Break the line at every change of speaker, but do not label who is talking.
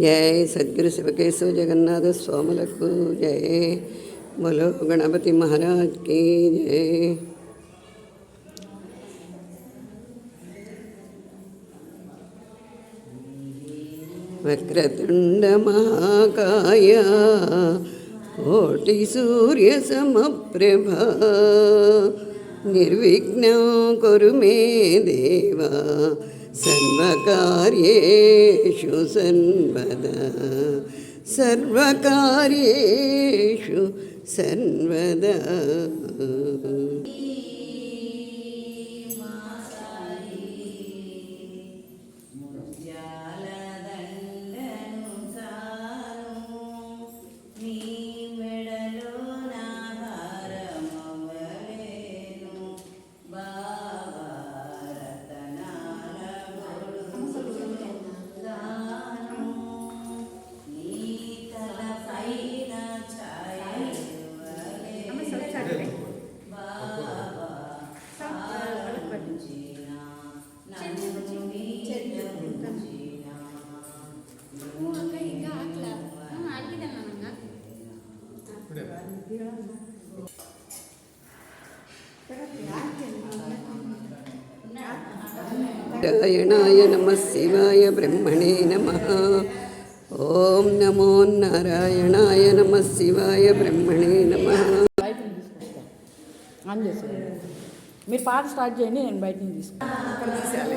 जय सदगुरु शिवकेशव जगन्नाथ स्वामलकु जय। बोलो गणपति महाराज की जय। वक्रतुंड महाकाय कोटिसूर्यसमप्रभा निर्विघ्नं कुरु मे देवा। सर्वकार्येषु सर्वदा सर्वकार्येषु सर्वदा నారాయణాయ నమ శివాయ బ్రహ్మణే నమ ఓం నమో నారాయణాయ నమ శివాయ బ్రహ్మణే నమ
మీరు పాట స్టార్ట్ చేయండి నేను బయట తీసుకుంటాను